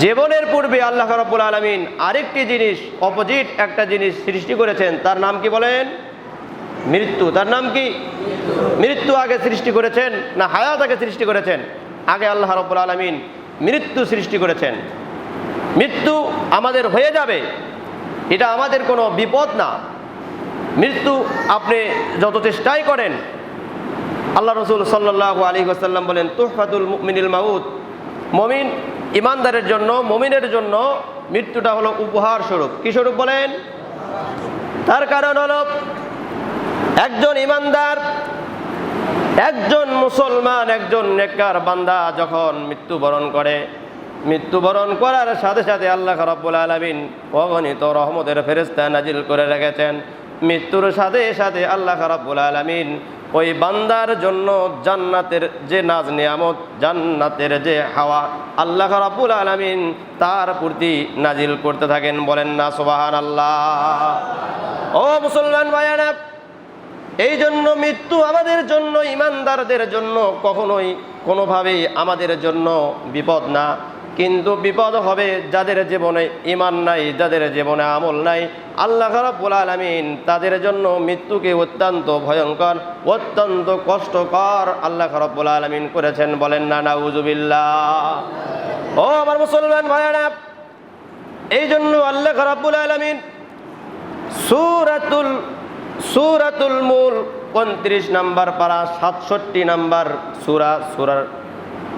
জীবনের পূর্বে আল্লাহ রব্বুল আলমিন আরেকটি জিনিস অপোজিট একটা জিনিস সৃষ্টি করেছেন। তার নাম কি বলেন? মৃত্যু। তার নাম কি? মৃত্যু আগে সৃষ্টি করেছেন না হায়াত আগে সৃষ্টি করেছেন? আগে আল্লাহ রব্বুল আলমিন মৃত্যু সৃষ্টি করেছেন। মৃত্যু আমাদের হয়ে যাবে। এটা আমাদের কোনো বিপদ না। মৃত্যু আপনি যত চেষ্টাই করেন, আল্লাহ রসুল সাল্লাহ আলী আসাল্লাম বলেন, তুহফাতুল মিনিল মাউদ মমিন ইমানদারের জন্য, মমিনের জন্য মৃত্যুটা হলো উপহার স্বরূপ। কি স্বরূপ বলেন? তার কারণ হলো একজন ইমানদার, একজন মুসলমান, একজন নেককার বান্দা যখন মৃত্যুবরণ করে, মৃত্যুবরণ করার সাথে সাথে আল্লাহ রব্বুল আলমিন অগণিত রহমতের ফেরেস্তা নাজিল করে রেখেছেন। মৃত্যুর সাথে সাথে আল্লাহ রব্বুল আলমিন ওই বান্দার জন্য জান্নাতের যে নাজ নিয়ামত, জান্নাতের যে হাওয়া আল্লাহ রাব্বুল আলমিন তার প্রতি নাজিল করতে থাকেন। বলেন না সোবাহান আল্লাহ ও মুসলমান ভাইয়ারা, এই জন্য মৃত্যু আমাদের জন্য, ইমানদারদের জন্য কখনোই কোনোভাবেই আমাদের জন্য বিপদ না। কিন্তু বিপদ হবে যাদের জীবনে ইমান নাই, যাদের জীবনে আমল নাই। আল্লাহ রাব্বুল আলামিন তাদের জন্য মৃত্যুকে অত্যন্ত ভয়ঙ্কর, অত্যন্ত কষ্টকর আল্লাহ রাব্বুল আলামিন করেছেন বলেন না, নাউজুবিল্লাহ। ও আমার মুসলমান ভাইয়ারা এই জন্য আল্লাহ রাব্বুল আলামিন সুরাতুল সুরাতুল মূল উনত্রিশ নাম্বার পারা সাতষট্টি নাম্বার সুরা, সুরার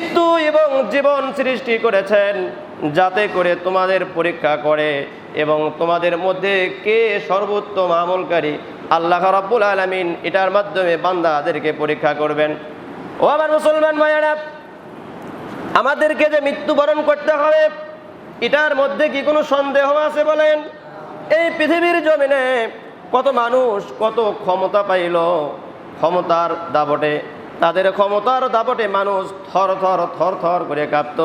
মৃত্যু এবং জীবন সৃষ্টি করেছেন যাতে করে তোমাদের পরীক্ষা করে এবং তোমাদের মধ্যে কে সর্বোত্তম আমলকারী? আল্লাহ রাব্বুল আলামিন এটার মাধ্যমে বান্দাদেরকে পরীক্ষা করবেন। ও আমার মুসলমান ভাইয়ারা, আমাদেরকে যে মৃত্যুবরণ করতে হবে, এটার মধ্যে কি কোনো সন্দেহ আছে বলেন? এই পৃথিবীর জমিনে কত মানুষ কত ক্ষমতা পাইল, ক্ষমতার দাবটে তাদের ক্ষমতার দাপটে মানুষ থর থর থর থর করে কাঁপত।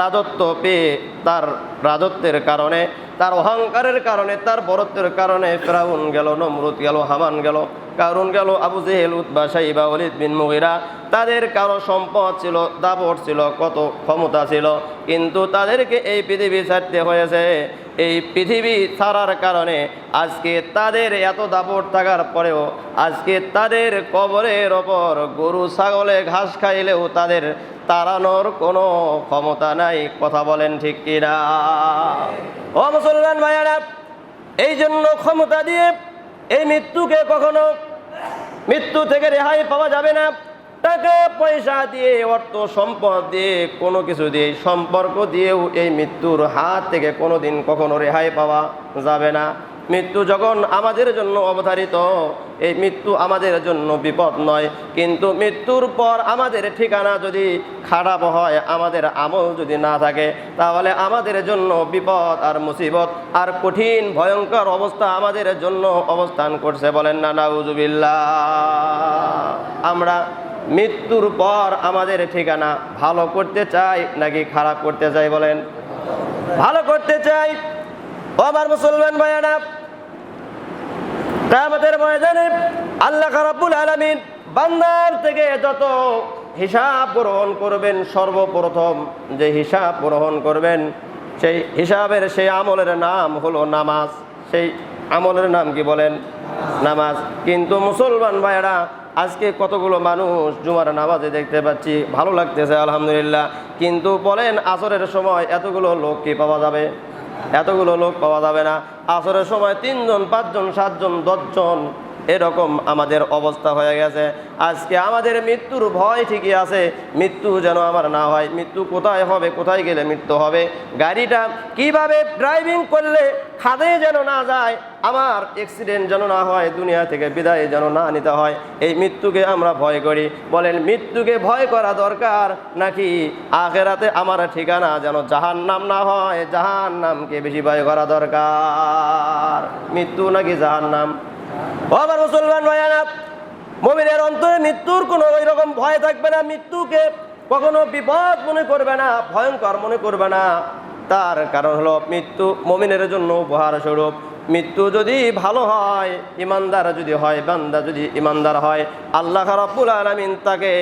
রাজত্ব পেয়ে তার রাজত্বের কারণে তার অহংকারের কারণে, তার বরত্বের কারণে ফেরাউন গেল, নমরুদ গেল, হামান গেল, কারুন গেল, আবু জেহেল উদ্বা সাইবা, ওলিদ বিন মুগিরা। তাদের কারও সম্পদ ছিল, দাপট ছিল, কত ক্ষমতা ছিল, কিন্তু তাদেরকে এই পৃথিবী ছাড়তে হয়েছে। এই পৃথিবী ছাড়ার কারণে আজকে তাদের এত দাপট থাকার পরেও আজকে তাদের কবরের ওপর গরু, ছাগলে ঘাস খাইলেও তাদের তাড়ানোর কোনো ক্ষমতা নাই। কথা বলেন ঠিক কিনা? মুসলমান ভাইয়ারা, এই জন্য ক্ষমতা দিয়ে এই মৃত্যুকে কখনো মৃত্যু থেকে রেহাই পাওয়া যাবে না। টাকা, পয়সা দিয়ে, অর্থ সম্পদ দিয়ে, কোনো কিছু দিয়ে, সম্পর্ক দিয়েও এই মৃত্যুর হাত থেকে কোনো দিন কখনো রেহাই পাওয়া যাবে না। মৃত্যু যখন আমাদের জন্য অবধারিত, এই মৃত্যু আমাদের জন্য বিপদ নয়। কিন্তু মৃত্যুর পর আমাদের ঠিকানা যদি খারাপ হয়, আমাদের আমল যদি না থাকে, তাহলে আমাদের জন্য বিপদ আর মুসিবত আর কঠিন, ভয়ঙ্কর অবস্থা আমাদের জন্য অবস্থান করছে বলেন না, নাউজুবিল্লাহ। আমরা মৃত্যুর পর আমাদের ঠিকানা ভালো করতে চাই নাকি খারাপ করতে চাই বলেন? ভালো করতে চাই। ও আমার মুসলমান ভাইয়ানা কামতের ময়দানে আল্লাহ রাব্বুল আলামিন বান্দার থেকে যত হিসাব গ্রহণ করবেন, সর্বপ্রথম যে হিসাব গ্রহণ করবেন, সেই হিসাবের সেই আমলের নাম হলো নামাজ। সেই আমলের নাম কি বলেন? নামাজ। কিন্তু মুসলমান ভাইরা আজকে কতগুলো মানুষ জুমার নামাজে দেখতে পাচ্ছি, ভালো লাগতেছে, আলহামদুলিল্লাহ। কিন্তু বলেন, আসরের সময় এতগুলো লোক কি পাওয়া যাবে? এতগুলো লোক পাওয়া যাবে না। আসরের সময় তিনজন, পাঁচজন, সাতজন, দশজন, এরকম আমাদের অবস্থা হয়ে গেছে। আজকে আমাদের মৃত্যুর ভয় ঠিকই আছে। মৃত্যু যেন আমার না হয়। মৃত্যু কোথায় হবে, কোথায় গেলে মৃত্যু হবে? গাড়িটা কীভাবে ড্রাইভিং করলে খাদে যেন না যায়? আমার অ্যাক্সিডেন্ট যেন না হয়, দুনিয়া থেকে বিদায় যেন না নিতে হয়, এই মৃত্যুকে আমরা ভয় করি। বলেন, মৃত্যুকে ভয় করা দরকার নাকি আখেরাতে আমার ঠিকানা যেন জাহান নাম না হয় জাহান নামকে বেশি ভয় করা দরকার? মৃত্যু নাকি জাহান নাম আবার মুসলমান ভয়ানা মমিনের অন্তরে মৃত্যুর কোনো ওই রকম ভয় থাকবে না, মৃত্যুকে কখনো বিপদ মনে করবে না, ভয়ঙ্কর মনে করবে না। তার কারণ হলো মৃত্যু মমিনের জন্য উপহার স্বরূপ। মৃত্যু যদি ভালো হয়, ইমানদার যদি হয়, বান্দা যদি ইমানদার হয়, আল্লাহ রাব্বুল আলামিন তাকে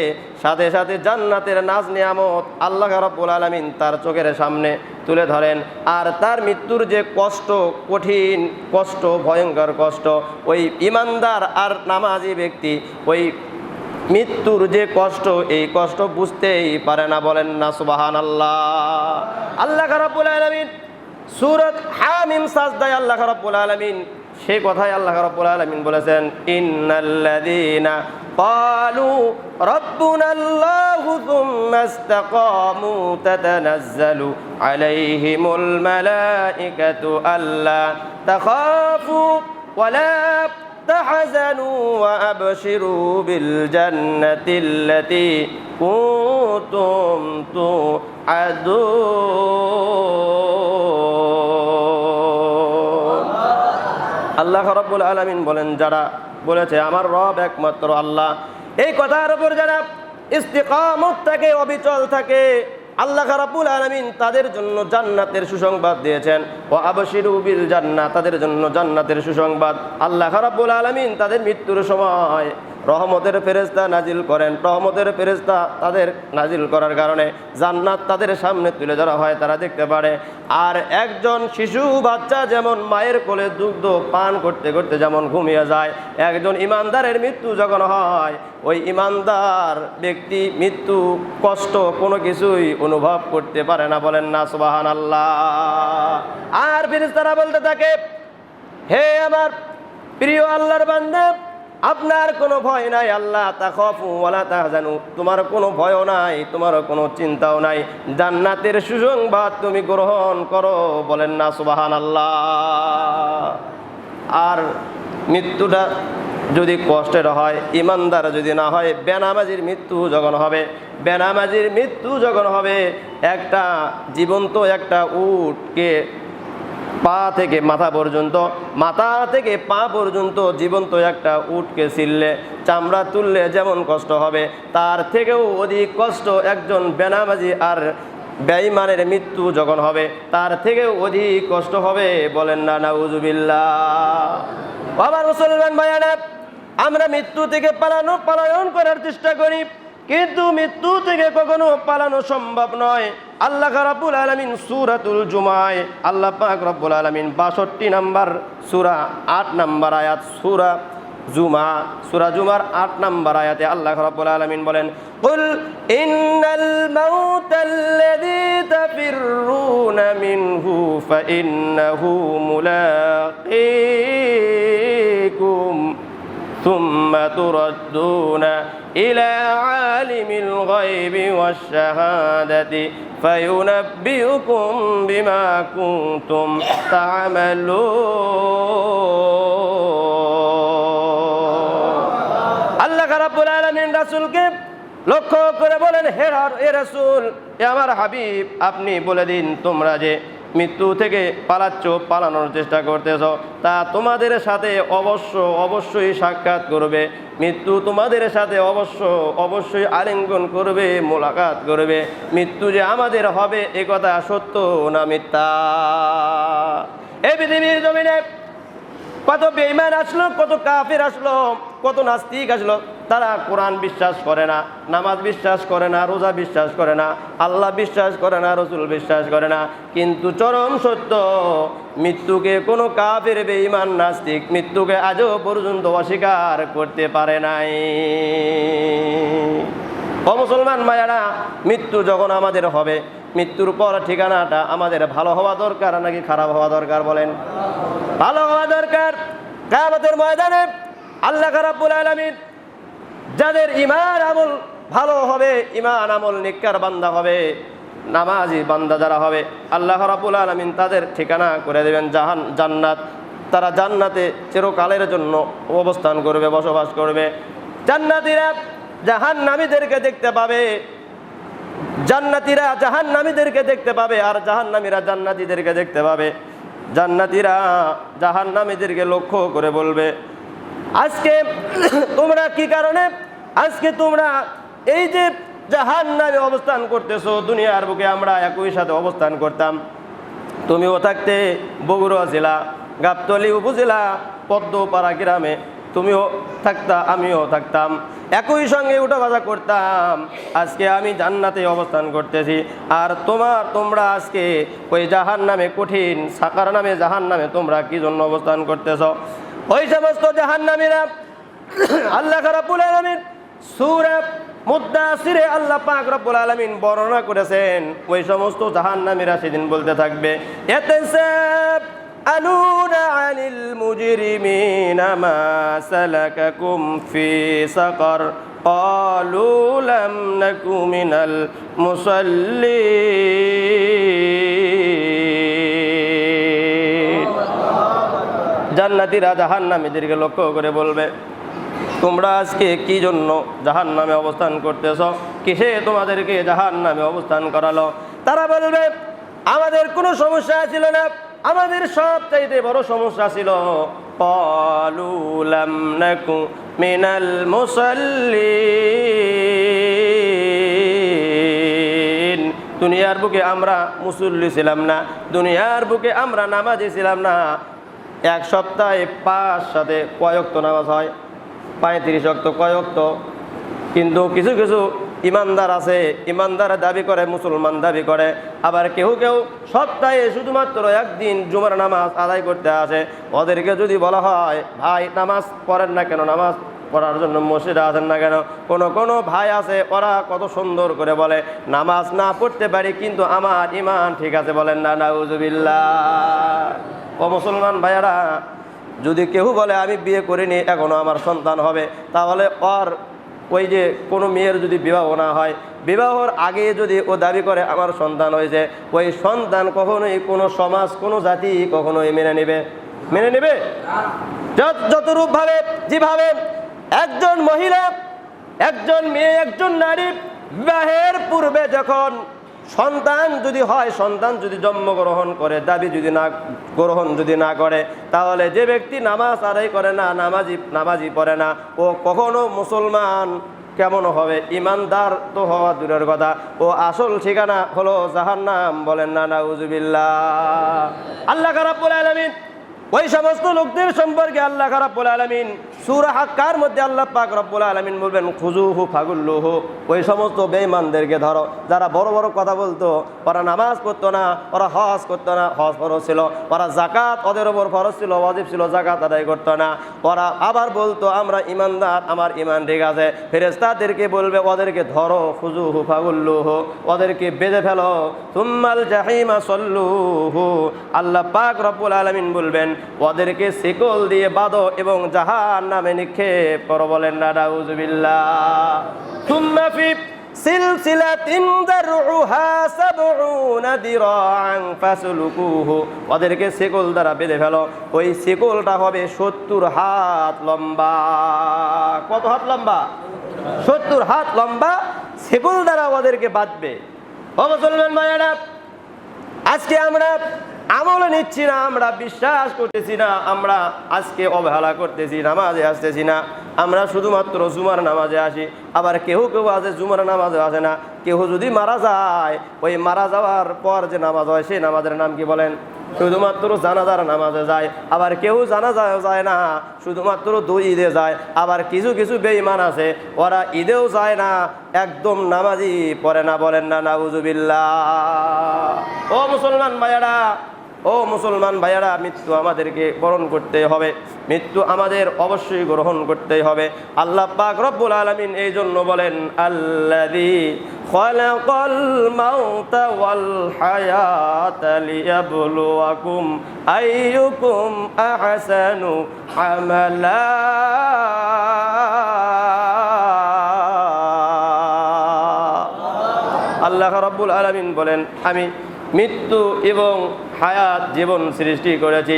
সাথে সাথে জান্নাতের নাজ নিয়ামত আল্লাহ রাব্বুল আলামিন তার চোখের সামনে তুলে ধরেন। আর তার মৃত্যুর যে কষ্ট, কঠিন কষ্ট, ভয়ঙ্কর কষ্ট, ওই ইমানদার আর নামাজি ব্যক্তি, ওই মৃত্যুর যে কষ্ট, এই কষ্ট বুঝতেই পারে না, বলেন না সুবাহান আল্লাহ আল্লাহ রাব্বুল আলামিন সুরত হামিম সাজদায় আল্লাহ রাব্বুল আলামিন। সে কথাই আল্লাহ রাব্বুল আলামিন বলেছেন, ইন্নাল্লাযীনা ক্বালু রাব্বুনাল্লাহু থুম্মা ইসতাকামু তাতানাজ্জালু আলাইহিমুল মালাঈকাতু আল্লা তাখাফু ওয়ালা تحزنوا وأبشروا بالجنة التي كنتم توعدون আল্লাহ রব্বুল আলমিন বলেন যারা বলেছে আমার রব একমাত্র আল্লাহ এই কথার উপর যারা ইস্তিকামত থাকে অবিচল থাকে আল্লাহ রাবুল আলমিন তাদের জন্য জান্নাতের সুসংবাদ দিয়েছেন। ও আবশির জান্নাত তাদের জন্য জান্নাতের সুসংবাদ। আল্লাহ রাবুল আলমিন তাদের মৃত্যুর সময় রহমতের ফেরেস্তা নাজিল করেন। রহমতের ফেরেস্তা তাদের নাজিল করার কারণে জান্নাত তাদের সামনে তুলে ধরা হয়, তারা দেখতে পারে। আর একজন শিশু বাচ্চা যেমন মায়ের কোলে দুগ্ধ পান করতে করতে যেমন ঘুমিয়ে যায়, একজন ইমানদারের মৃত্যু যখন হয়, ওই ইমানদার ব্যক্তি মৃত্যু কষ্ট কোনো কিছুই অনুভব করতে পারে না বলেন না সুবাহান আল্লাহ আর ফিরিস্তারা বলতে থাকে, হে আমার প্রিয় আল্লাহর বান্দা আপনার কোনো ভয় নাই, আল্লাহ তা খফু ওয়ালা তাহজানু তোমার কোনো ভয়ও নাই তোমার কোনো চিন্তাও নাই। জান্নাতের সুসংবাদ তুমি গ্রহণ করো, বলেন না সুবাহান আল্লাহ আর মৃত্যুটা যদি কষ্টের হয়, ইমানদার যদি না হয়, বেনামাজির মৃত্যু যখন হবে, বেনামাজির মৃত্যু যখন হবে, একটা জীবন্ত একটা উটকে পা থেকে মাথা পর্যন্ত, মাথা থেকে পা পর্যন্ত জীবন্ত একটা উটকে ছিললে চামড়া তুললে যেমন কষ্ট হবে, তার থেকেও অধিক কষ্ট একজন বেনামাজি আর বেঈমানের মৃত্যু যখন হবে, তার থেকেও অধিক কষ্ট হবে বলেন না, নাউজুবিল্লাহ। আবার মুসলমান ভাইয়ানা আমরা মৃত্যু থেকে পালানো, পালায়ন করার চেষ্টা করি। কিন্তু মৃত্যু থেকে কখনো পালানো সম্ভব নয় আল্লাহ রাব্বুল আলামিন সূরাতুল জুমায় আল্লাহ পাক রব্বুল আলামিন 62 নাম্বার সূরা 8 নাম্বার আয়াত সূরা জুমা সূরা জুমার 8 নাম্বার আয়াতে আল্লাহ রাব্বুল আলামিন বলেন কুল ইন্নাল মাউতাল্লাযী তাফিররুনা মিনহু ফাইন্নাহু মুলাকীকুম ثم تردون إلى عالم الغيب والشهادة فينبئكم بما كنتم تعملون আল্লাহ রাব্বুল আলামিন রাসূলকে লক্ষ্য করে বলেন হে রা- হে রাসূল এ আমার হাবিব আপনি বলে দিন তোমরা যে মৃত্যু থেকে পালাচ্ছ, পালানোর চেষ্টা করতেছ। তা তোমাদের সাথে অবশ্য অবশ্যই সাক্ষাৎ করবে। মৃত্যু তোমাদের সাথে অবশ্য অবশ্যই আলিঙ্গন করবে, মোলাকাত করবে। মৃত্যু যে আমাদের হবে, এ কথা সত্য না মিথ্যা? এই পৃথিবীর জমিনে কত বেইমান আসলো, কত কাফের আসলো কত নাস্তিক আসলো? তারা কোরআন বিশ্বাস করে না, নামাজ বিশ্বাস করে না, রোজা বিশ্বাস করে না, আল্লাহ বিশ্বাস করে না, রসুল বিশ্বাস করে না। কিন্তু চরম সত্য, মৃত্যুকে কোনো কাফের বেইমান নাস্তিক মৃত্যুকে আজও পর্যন্ত অস্বীকার করতে পারে নাই। ও মুসলমান মায়ারা মৃত্যু যখন আমাদের হবে, মৃত্যুর পর ঠিকানাটা আমাদের ভালো হওয়া দরকার নাকি খারাপ হওয়া দরকার বলেন? ভালো হওয়া দরকার। কায়ামতের ময়দানে আল্লাহ রাব্বুল আলামিন যাদের ইমান আমল ভালো হবে ইমান আমল নিকার বান্দা হবে, নামাজি বান্দা যারা হবে, আল্লাহ রাব্বুল আলামিন তাদের ঠিকানা করে দেবেন জাহান, জান্নাত। তারা জান্নাতে চিরকালের জন্য অবস্থান করবে, বসবাস করবে। জান্নাতিরা জাহান জাহান্নামীদেরকে দেখতে পাবে। জান্নাতিরা জাহান জাহান্নামীদেরকে দেখতে পাবে আর জাহান জাহান্নামীরা জান্নাতীদেরকে দেখতে পাবে। জান্নাতীরা জাহান্নামীদেরকে লক্ষ্য করে বলবে আজকে তোমরা কি কারণে? আজকে তোমরা এই যে জাহান নামে অবস্থান করতেছো, দুনিয়ার বুকে আমরা একই সাথে অবস্থান করতাম। তুমিও থাকতে বগুড়া জেলা, গাবতলি উপজেলা, পদ্মপাড়া গ্রামে। তুমিও থাকতা, আমিও থাকতাম। একই সঙ্গে উঠা বাজা করতাম। আজকে আমি জান্নাতে অবস্থান করতেছি। আর তোমার, তোমরা আজকে ওই জাহান নামে কঠিন, সাকার নামে জাহান নামে তোমরা কি জন্য অবস্থান করতেছ? ওই সমস্ত জাহান নামীরা আল্লাহ রাব্বুল আলামিন সূরা মুদ্দাসিরে আল্লাহ পাক রব্বুল আলামিন বর্ণনা করেছেন ওই সমস্ত জাহান্নামীরা সেদিন বলতে থাকবে ইয়াতাসাব আলুনা আনিল মুজরিমিনা মা সালাকাকুম ফি সাকার قالوا لم نك من المصلين জান্নাতীরা জাহান্নামীদেরকে লক্ষ্য করে বলবে, তোমরা আজকে কি জন্য জাহান নামে অবস্থান করতেছ? কিসে তোমাদেরকে জাহান নামে অবস্থান করালো? তারা বলবে, আমাদের কোনো সমস্যা ছিল না, আমাদের সব চাইতে বড় সমস্যা ছিল। পলুলাম নাকু মিনাল মুসল্লিন। দুনিয়ার বুকে আমরা মুসল্লি ছিলাম না, দুনিয়ার বুকে আমরা নামাজি ছিলাম না। এক সপ্তাহে পাঁচ সাথে কয়ক্ত নামাজ হয়, পঁয়ত্রিশ অক্ত কয়ক্ত কিন্তু কিছু কিছু ইমানদার আছে, ইমানদার দাবি করে, মুসলমান দাবি করে। আবার কেউ কেউ সপ্তাহে শুধুমাত্র একদিন জুমার নামাজ আদায় করতে আসে। ওদেরকে যদি বলা হয়, ভাই, নামাজ পড়েন না কেন? নামাজ পড়ার জন্য মসজিদে আসেন না কেন? কোনো কোনো ভাই আছে, ওরা কত সুন্দর করে বলে, নামাজ না পড়তে পারি, কিন্তু আমার ইমান ঠিক আছে বলেন না, নাউজুবিল্লাহ। ও মুসলমান ভাইয়ারা, যদি কেউ বলে, আমি বিয়ে করিনি এখনও আমার সন্তান হবে, তাহলে ওর ওই যে কোনো মেয়ের যদি বিবাহ না হয়, বিবাহর আগে যদি ও দাবি করে, আমার সন্তান হয়েছে, ওই সন্তান কখনোই কোনো সমাজ, কোনো জাতি কখনোই মেনে নেবে। মেনে নেবে? যত- যতরূপভাবে, যেভাবে একজন মহিলা, একজন মেয়ে, একজন নারী, বিবাহের পূর্বে যখন সন্তান যদি হয়, সন্তান যদি জন্মগ্রহণ করে, দাবি যদি না, গ্রহণ যদি না করে, তাহলে যে ব্যক্তি নামাজ আদায় করে না, নামাজি নামাজি পড়ে না, ও কখনো মুসলমান কেমন হবে? ইমানদার তো হওয়া দূরের কথা। ও আসল ঠিকানা হলো জাহান্নাম বলেন না না উজুবিল্লা আল্লাহ খারাপ বলে আলামিন ওই সমস্ত লোকদের সম্পর্কে আল্লাহ রাব্বুল আলামিন, সূরা হাক্কার মধ্যে আল্লাহ পাক রব্বুল আলামিন বলবেন খুজুহু ফাগুল্লুহু। ওই সমস্ত বেঈমানদেরকে ধরো, যারা বড় বড় কথা বলতো, ওরা নামাজ করতো না, ওরা হজ করতো না, হজ ফরজ ছিল, ওরা জাকাত ওদের ওপর ফরজ ছিল, ওয়াজিব ছিল জাকাত আদায় করতো না। ওরা আবার বলতো, আমরা ইমানদার আমার ইমান ঠিক আছে। ফেরেস্তাদেরকে বলবে, ওদেরকে ধরো খুজুহু ফাগুল্লুহু, ওদেরকে বেঁধে ফেলো। তুম্মাল জাহিমা সল্লুহু। আল্লাহ পাক রব্বুল আলামিন বলবেন ওদেরকে শিকল দিয়ে বাঁধো এবং জাহান নামে নিক্ষেপ করো বলেন না ফাসলুকুহু। ওদেরকে শিকল দ্বারা বেঁধে ফেলো। ওই শিকলটা হবে সত্তর হাত লম্বা। কত হাত লম্বা? সত্তর হাত লম্বা শিকল দ্বারা ওদেরকে বাঁধবে। ও মুসলমান ভাইয়েরা, আজকে আমরা আমল নিচ্ছি না, আমরা বিশ্বাস করতেছি না, আমরা আজকে অবহেলা করতেছি, নামাজে আসতেছি না। আমরা শুধুমাত্র জুমার নামাজে আসি, আবার কেউ কেউ আছে জুমার নামাজে আসে না। কেউ যদি মারা যায়, ওই মারা যাওয়ার পর যে নামাজ হয়, সেই নামাজের নাম কি বলেন? শুধুমাত্র জানাজার নামাজে যায়, আবার কেউ জানাজা যায় না, শুধুমাত্র দুই ঈদে যায়। আবার কিছু কিছু বেঈমান আছে, ওরা ঈদেও যায় না, একদম নামাজি পড়ে না বলেন না, নাউজুবিল্লাহ। ও মুসলমান ভাইয়ারা ও মুসলমান ভাইয়ারা, মৃত্যু আমাদেরকে বরণ করতে হবে। মৃত্যু আমাদের অবশ্যই গ্রহণ করতে হবে। আল্লাহ পাক রব্বুল আলামিন এই জন্য বলেন মাউতা ওয়াল আল্লাহ রাব্বুল আলামিন বলেন, আমি মৃত্যু এবং হায়াত জীবন সৃষ্টি করেছি,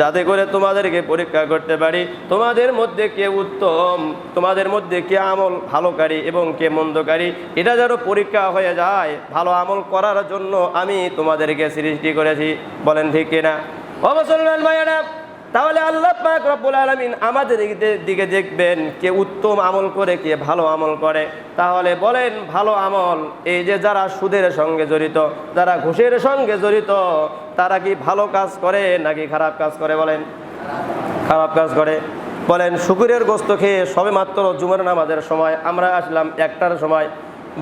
যাতে করে তোমাদেরকে পরীক্ষা করতে পারি। তোমাদের মধ্যে কে উত্তম, তোমাদের মধ্যে কে আমল ভালোকারী এবং কে মন্দকারী, এটা যেন পরীক্ষা হয়ে যায়, ভালো আমল করার জন্য আমি তোমাদেরকে সৃষ্টি করেছি। বলেন ঠিক কিনা? অবসর ভাইয়ারা তাহলে আল্লাহ পাক রব্বুল আলামিন আমাদের দিকে- দেখবেন কে উত্তম আমল করে, কে ভালো আমল করে। তাহলে বলেন, ভালো আমল, এই যে যারা সুদের সঙ্গে জড়িত, যারা ঘুষের সঙ্গে জড়িত, তারা কি ভালো কাজ করে নাকি খারাপ কাজ করে বলেন? খারাপ কাজ করে। বলেন, শুকুরের গোস্ত খেয়ে সবে মাত্র জুমের নামাজের সময় আমরা আসলাম একটার সময়।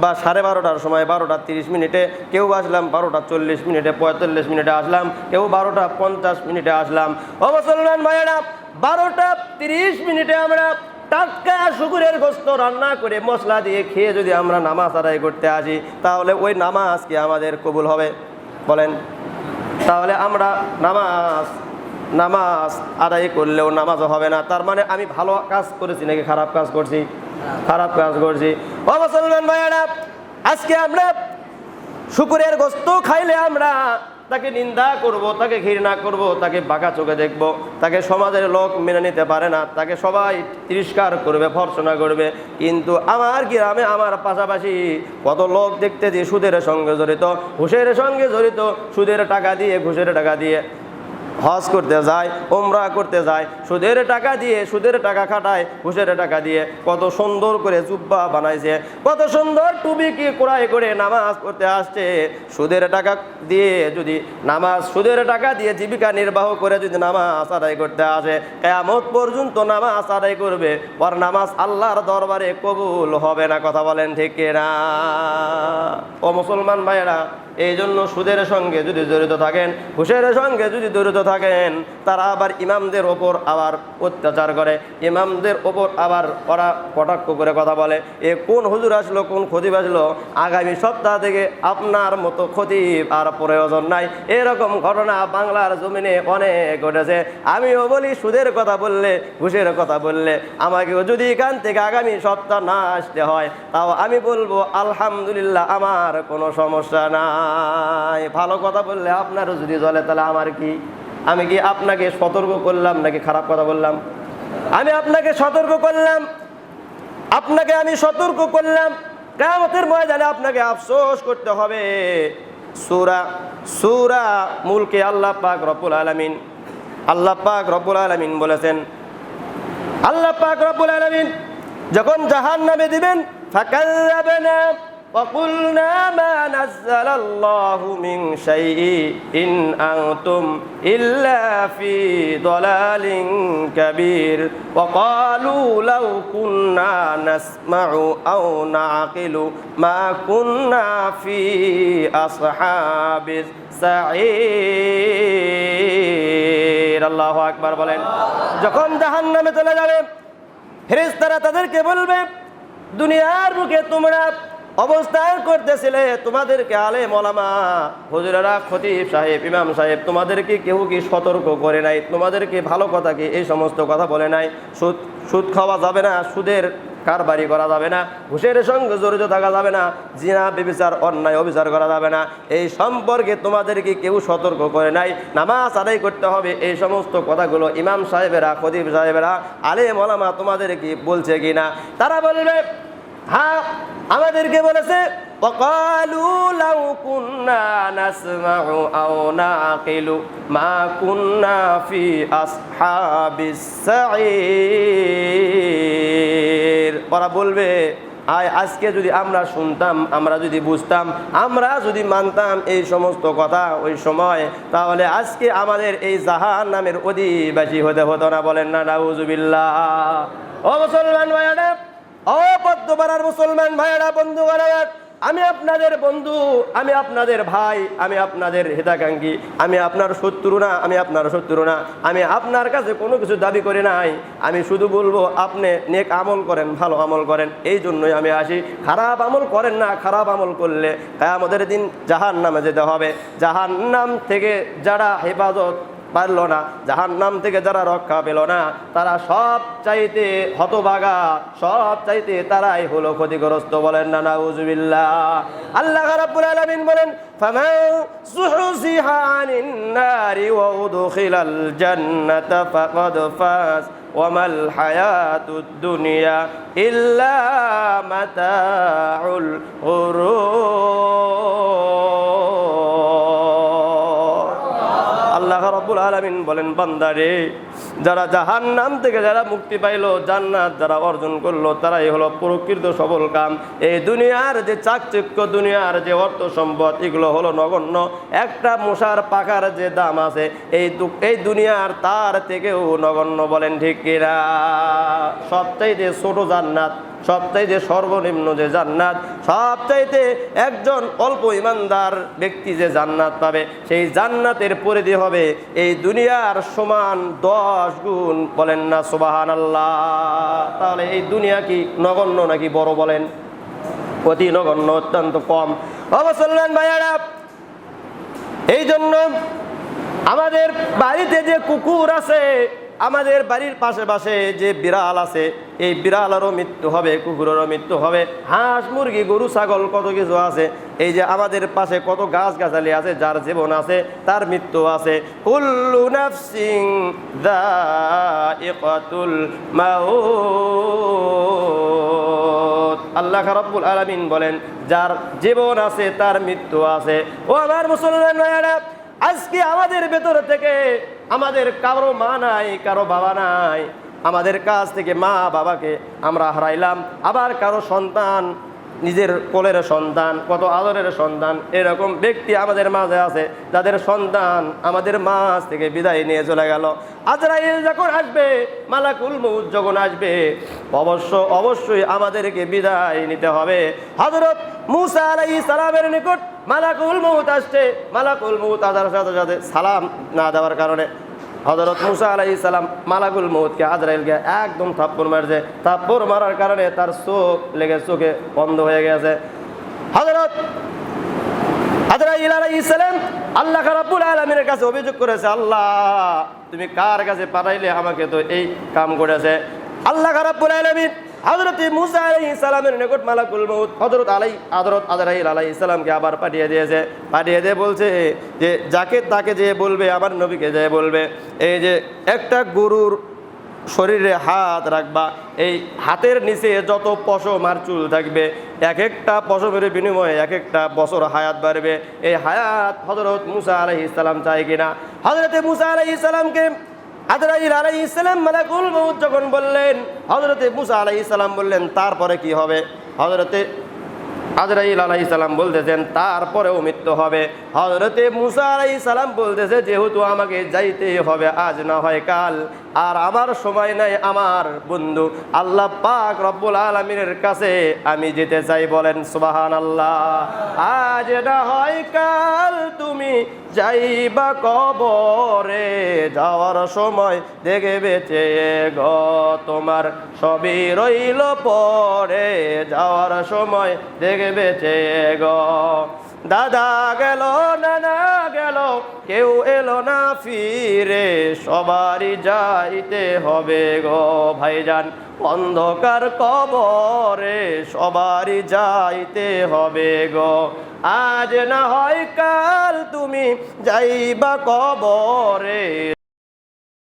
বা সাড়ে বারোটার সময় বারোটা তিরিশ মিনিটে কেউ আসলাম, বারোটা চল্লিশ মিনিটে, পঁয়তাল্লিশ মিনিটে আসলাম, কেউ বারোটা পঞ্চাশ মিনিটে আসলাম। ও মুসলমান ভাইয়েরা, বারোটা তিরিশ মিনিটে আমরা টাটকা শুকুরের গোস্ত রান্না করে মশলা দিয়ে খেয়ে যদি আমরা নামাজ আদায় করতে আসি, তাহলে ওই নামাজ কি আমাদের কবুল হবে? বলেন। তাহলে আমরা নামাজ নামাজ আদায় করলেও নামাজও হবে না। তার মানে আমি ভালো কাজ করেছি নাকি খারাপ কাজ করছি? খারাপ কাজ করছি। ও মুসলমান ভাইয়ারা, আজকে আমরা শুকুরের গোস্ত খাইলে আমরা তাকে নিন্দা করব, তাকে ঘৃণা করব, তাকে বাঁকা চোখে দেখব, তাকে সমাজের লোক মেনে নিতে পারে না, তাকে সবাই তিরস্কার করবে, ভর্সনা করবে। কিন্তু আমার গ্রামে, আমার পাশাপাশি কত লোক দেখতে যে সুদের সঙ্গে জড়িত, ঘুষের সঙ্গে জড়িত, সুদের টাকা দিয়ে, ঘুষের টাকা দিয়ে। হজ করতে যায় ওমরা করতে যায়, সুদের টাকা দিয়ে, সুদের টাকা খাটায়, ঘুষের টাকা দিয়ে, কত সুন্দর করে জুব্বা বানাইছে, কত সুন্দর টুপি কি কোড়াই করে নামাজ পড়তে আসছে। সুদের টাকা দিয়ে যদি নামাজ, সুদের টাকা দিয়ে জীবিকা নির্বাহ করে যদি নামাজ আদায় করতে আসে, কেয়ামত পর্যন্ত নামাজ আদায় করবে, পর নামাজ আল্লাহর দরবারে কবুল হবে না, কথা বলেন ঠিক না ও মুসলমান ভাইয়েরা এই জন্য সুদের সঙ্গে যদি জড়িত থাকেন ঘুষের সঙ্গে যদি জড়িত থাকেন, তারা আবার ইমামদের ওপর আবার অত্যাচার করে। ইমামদের ওপর আবার ওরা কটাক্ষ করে কথা বলে এ কোন হুজুর আসলো, কোন খতিব আসলো? আগামী সপ্তাহ থেকে আপনার মতো খতিব আর প্রয়োজন নাই। এরকম ঘটনা বাংলার জমিনে অনেক ঘটেছে। আমিও বলি, সুদের কথা বললে ঘুষের কথা বললে। আমাকেও যদি এখান থেকে আগামী সপ্তাহ না আসতে হয়, তাও আমি বলব, আলহামদুলিল্লাহ, আমার কোনো সমস্যা নাই। ভালো কথা বললে আপনারও যদি চলে তাহলে আমার কি? আমি কি আপনাকে সতর্ক করলাম নাকি খারাপ কথা বললাম? আমি আপনাকে সতর্ক করলাম। আপনাকে আমি সতর্ক করলাম। কেমতের ময়দানে আপনাকে আফসোস করতে হবে। সুরা সুরা মুলকে আল্লাহ পাক রব্বুল আলামিন, আল্লাহ পাক রব্বুল আলামিন বলেছেন, আল্লাহ পাক রব্বুল আলামিন যখন জাহান নামে দিবেন, ফাকাল্লাবনা وقلنا ما نزل الله من شيء إن أنتم إلا في ضلال كبير وقالوا لو كنا نسمع أو نعقل ما كنا في أصحاب السعير الله أكبر বলেন যখন জাহান্নামে চলে যাবে ফেরেশতারা তাদেরকে বলবে দুনিয়ার বুকে তোমরা অবস্থান করতেছিলে তোমাদেরকে আলে মলামা হুজুরেরা, খতিব সাহেব, ইমাম সাহেব, তোমাদেরকে কেউ কি সতর্ক করে নাই? তোমাদেরকে ভালো কথা কি এই সমস্ত কথা বলে নাই? সুদ সুদ খাওয়া যাবে না, সুদের কারবারি করা যাবে না, ঘুষের সঙ্গে জড়িত থাকা যাবে না, জিনা, বেবিচার, অন্যায়, অবিচার করা যাবে না। এই সম্পর্কে তোমাদেরকে কেউ সতর্ক করে নাই। নামাজ আদায় করতে হবে। এই সমস্ত কথাগুলো ইমাম সাহেবেরা খদিব সাহেবেরা আলে মলামা তোমাদেরকে বলছে কি না তারা বলবে হ্যাঁ আমাদেরকে বলেছে وقالوا لو كنا نسمع أو نعقل ما كنا في أصحاب السعير ওরা বলবে আয় আজকে যদি আমরা শুনতাম আমরা যদি বুঝতাম আমরা যদি মানতাম এই সমস্ত কথা ওই সময় তাহলে আজকে আমাদের এই জাহান নামের অধিবাসী হতে হতো না বলেন না নাউজুবিল্লাহ ও মুসলমান ভাইয়ারা ও পদ্মপাড়ার মুসলমান ভাইয়েরা বন্ধু আমি আপনাদের বন্ধু, আমি আপনাদের ভাই, আমি আপনাদের হিতাকাঙ্ক্ষী, আমি আপনার শত্রু না, আমি আপনার শত্রু না, আমি আপনার কাছে কোনো কিছু দাবি করি নাই, আমি শুধু বলব, আপনি নেক আমল করেন, ভালো আমল করেন, এই জন্যই আমি আসি। খারাপ আমল করেন না, খারাপ আমল করলে আমাদের দিন জাহান নামে যেতে হবে। জাহান নাম থেকে যারা হেফাজত পারল না জাহান নাম থেকে যারা রক্ষা পেল না তারা সব চাইতে হতভাগা সব চাইতে তারাই হলো ক্ষতিগ্রস্ত বলেন না নাউজুবিল্লাহ আল্লাহ রাব্বুল আলামিন বলেন ফামান সুহসিহা আনিন নারি ওয়া উদখিলাল জান্নাতা ফাকাদ ফাজ وما الحياة الدنيا إلا متاع الغرور বলেন বান্দারে যারা জাহান নাম থেকে যারা মুক্তি পাইলো, জান্নাত যারা অর্জন করল, তারাই হলো প্রকৃত সবল কাম। এই দুনিয়ার যে চাকচিক্য দুনিয়ার যে অর্থ সম্পদ, এগুলো হলো নগণ্য। একটা মশার পাখার যে দাম আছে, এই এই দুনিয়ার তার থেকেও নগণ্য বলেন ঠিক কিনা? সবচাইতে ছোট জান্নাত সবচাইতে সর্বনিম্ন যে জান্নাত, সবচাইতে একজন অল্প ইমানদার ব্যক্তি যে জান্নাত পাবে, সেই জান্নাতের পরিধি হবে এই দুনিয়ার সমান দশ গুণ বলেন না সুবাহান আল্লাহ তাহলে এই দুনিয়া কি নগণ্য নাকি বড় বলেন? অতি নগণ্য, অত্যন্ত কম। অবসল্লেন ভাইয়ারা এই জন্য আমাদের বাড়িতে যে কুকুর আছে আমাদের বাড়ির পাশে পাশে যে বিড়াল আছে, এই বিড়ালেরও মৃত্যু হবে, কুকুরেরও মৃত্যু হবে। হাঁস, মুরগি, গরু, ছাগল, কত কিছু আছে। এই যে আমাদের পাশে কত গাছ গাছালি আছে, যার জীবন আছে, তার মৃত্যু আছে। কুল্লু নাফসিং আল্লাহ রাব্বুল আলামিন বলেন, যার জীবন আছে, তার মৃত্যু আছে। ও আমার মুসলমান আজকে আমাদের ভেতর থেকে আমাদের কারও মা নাই, কারও বাবা নাই। আমাদের কাছ থেকে মা বাবাকে আমরা হারাইলাম। আবার কারও সন্তান নিজের কোলের সন্তান, কত আদরের সন্তান, এরকম ব্যক্তি আমাদের মাঝে আছে, যাদের সন্তান আমাদের মাঝ থেকে বিদায় নিয়ে চলে গেল। আজরাইল যখন আসবে, মালাকুল মৌত যখন আসবে, অবশ্য, অবশ্যই আমাদেরকে বিদায় নিতে হবে। হজরত মুসা আলাই সালামের নিকট মালাকুল মৌত আসছে। মালাকুল মৌত আসার সাথে সাথে সালাম না দেওয়ার কারণে হজরত মুসা আলাই সালাম মালাকুল মৌতকে আজরাইলকে একদম থাপ্পড় মারছে। থাপ্পড় মারার কারণে তার চোখ লেগে চোখে বন্ধ হয়ে গেছে। হজরত আজরাইল আলাই সালাম আল্লাহ খারাপুল আলামিনের কাছে অভিযোগ করেছে, আল্লাহ, তুমি কার কাছে পাঠাইলে আমাকে তো এই কাম করেছে? আল্লাহ রাব্বুল আলামিন হযরত মুসা আলাইহিস সালামের নিকট মালাকুল মউত। হযরত আলাই, হযরত আজরাইল আলাইহিস সালামকে আবার পাঠিয়ে দিয়েছে। পাঠিয়ে দিয়ে বলছে, যে যাকে তাকে যে বলবে, আমার নবীকে যে বলবে, এই যে একটা গরুর শরীরে হাত রাখবা, এই হাতের নিচে যত পশম আর চুল থাকবে এক একটা পশমের বিনিময়ে এক একটা বছর হায়াত বাড়বে। এই হায়াত হজরত মুসা আলহি ইসলাম চাই কিনা? হজরতে মুসা আলহি ইসলামকে আদরাইল আলাই ইসলাম মালাকুল মৌত যখন বললেন হজরতে মুসা আলাই ইসলাম বললেন, তারপরে কি হবে? হজরতে আজরাইল আলাই সালাম বলতেছেন, তারপরেও মৃত্যু হবে। হজরতে মুসা আলাই সালাম বলতেছে, যেহেতু আমাকে যাইতে হবে, আজ না হয় কাল। আর আমার সময় নাই, আমার বন্ধু। আল্লাহ পাক রব্বুল আলমিনের কাছে আমি যেতে চাই। বলেন সুবাহান আল্লাহ আজ না হয় কাল, তুমি যাইবা কবরে। যাওয়ার সময় দেখে বেঁচে গ তোমার সবই রইল পরে। যাওয়ার সময় দেখে বেঁচে গ। দাদা গেল, নানা গেল, কেউ এলো না ফিরে, সবারই যাইতে হবে গো ভাইজান। অন্ধকার কবরে সবারই যাইতে হবে গো। আজ না হয় কাল তুমি যাইবা কবরে।